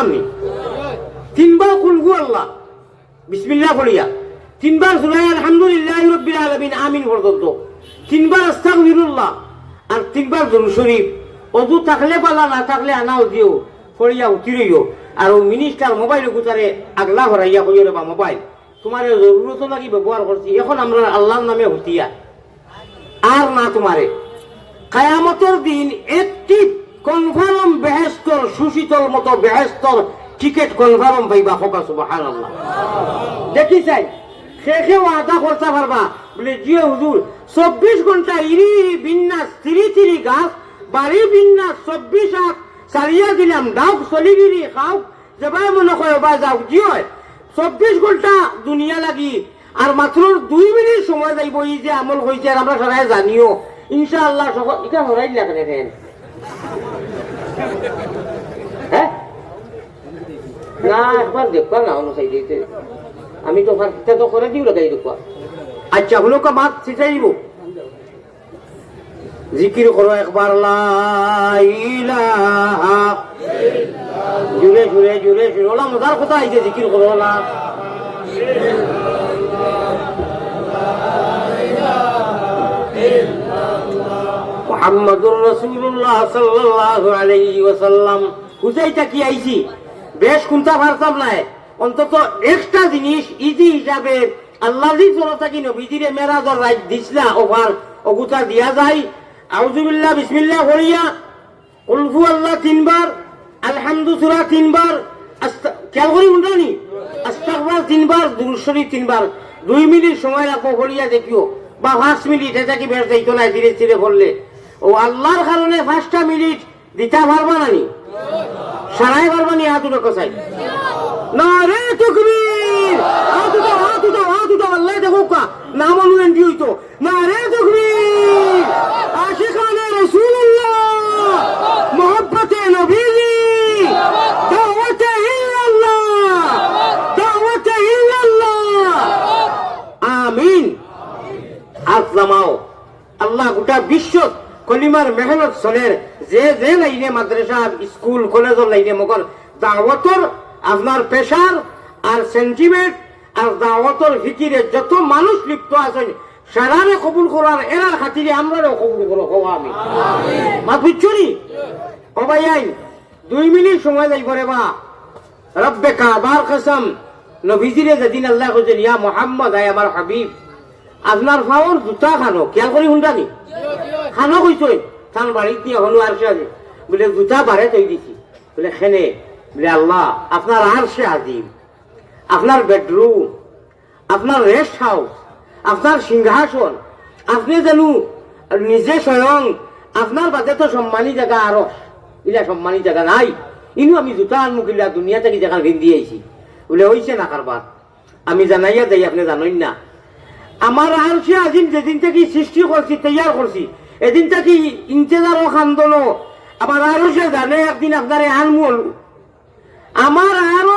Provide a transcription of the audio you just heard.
কইতাম নি তিনবার কুলহু আল্লাহ। বিসমিল্লাহ পড়িয়া তিনবার সুরাই আলহামদুলিল্লাহ রব্বিল আলামিন, আমিন পর্যন্ত। তিনবার আস্তাগফিরুল্লাহ। আর তিনবার দরুদ শরীফ। অজু থাকলে পালা, না থাকলে আনাও দিও, পড়িয়া উঠি রইও। আর ও মিনিস্টার মোবাইল গুতারে আগলা হরাইয়া কইও রে বা মোবাইল তোমার জরুরত লাগি ব্যবহার করছি। এখন আমরা আল্লাহর নামে হুতিয়া আর না তোমারে। কায়ামতের দিন বেহেস্তর সুশীতল মতো বেহেস্তর টিকেট কনফার্ম পাইবা হবা সুবাহান আল্লাহ দেখি চাই শেষে ওয়াদা করতে পারবা বলে জিও হুজুর চব্বিশ ঘণ্টা ইরি ইরি বিন্যাস তিরি তিরি গাছ বাড়ি বিন্যাস চব্বিশ হাত চালিয়া দিলাম ডাউক চলি গিরি খাওক যেবাই মনে কয় বা যাওক। জি হয় চব্বিশ ঘণ্টা দুনিয়া লাগি আর মাত্র দুই মিনিট সময় যাইব এই যে আমল হয়েছে আর আমরা সবাই জানিও। ইনশাআল্লাহ সকল এটা হরাই লাগে না, একবার দেখবা, না অনুসাই দিতে আমি তো ফার্স্টটা তো করে দিও লাগাই দেখবা। আচ্ছা হলো কা মাত সিটাই দিব জিকির করো একবার জুড়ে জুড়ে জুড়ে জুড়ে। ওলা মজার কথা আইছে জিকির করো না মোহাম্মদুর রসুল্লাহ সাল্লাল্লাহু আলাইহি ওয়াসাল্লাম। হুজাইটা কি আইছি? বেশ কুন্তা পারতাম নাই। অন্তত একটা জিনিস ইজি হিসাবে আল্লাহ জনতা কি নবীজিরে মেরাজর রাইট দিছলা ওভার অগুতা দিয়া যায় আউযুবিল্লাহ, বিসমিল্লাহ করিয়া কুলফু আল্লাহ তিনবার, আলহামদু সূরা তিনবার খেয়াল করি উন্ডানি আস্তাগফার তিনবার দুরুশরী তিনবার। দুই মিনিট সময় রাখো করিয়া দেখিও। বা পাঁচ মিনিট, এটা কি বেশ যাইতো না ধীরে ধীরে বললে? ও আল্লাহর কারণে পাঁচটা মিনিট দিতে পারবা নানি? সারাই পারবা নি, হাত উঠে কসাই না রে তকবীর হাত উঠাও হাত আল্লাহ দেখো কা নাম অনুযায়ী দি হইতো? না রে তকবীর আশিকানে রাসূলুল্লাহ, মোহব্বতে নবীজি, দাওয়াতে ইল্লাল্লাহ দাওয়াতে ইল্লাল্লাহ আমিন। নামাও আল্লাহ গোটা বিশ্ব কলিমার মেহনত চলের যে যে লাইনে মাদ্রাসা স্কুল কলেজের লাইনে মগর দাওয়াতর আপনার পেশার আর সেন্টিমেন্ট আর দাওয়াতর ভিতরে যত মানুষ লিপ্ত আছেন সারারে কবুল করার এরার খাতিরে আমরাও কবুল করো হব আমি। মা বুঝছ নি ও ভাই আইন দুই মিনিট সময় যাইব রে বা। রব্বে কাবার কসম নবীজিরে যেদিন আল্লাহ কইছেন ইয়া মোহাম্মদ আয় আমার হাবিব আপনার ফাওর জুতা খানো খেয়াল করি শুনটানি খানো কইছই থান বাড়িত হলো আর সে আজি? বলে জুতা বাড়ে তৈ দিছি। বলে, খেনে, বলে, আল্লাহ আপনার আর সে আজিম। আপনার বেডরুম আপনার রেস্ট হাউস আপনার সিংহাসন, আপনি জানু নিজে স্বয়ং আপনার বাদে তো সম্মানী জায়গা আরও ইলা সম্মানী জায়গা নাই। ইনু আমি জুতা আনমুখ ইলা দুনিয়া থেকে জায়গা ভিন্দি আইছি বলে হইছে না কারবার আমি জানাইয়া দেই আপনি জানেন না। আমার আর সে আজিম যেদিন থেকে সৃষ্টি করছি তৈয়ার করছি এদিন থাকি ইন্তেজার আন্দোলন আবার আরও সে জানে একদিন আপনার আনমল। আমার আরও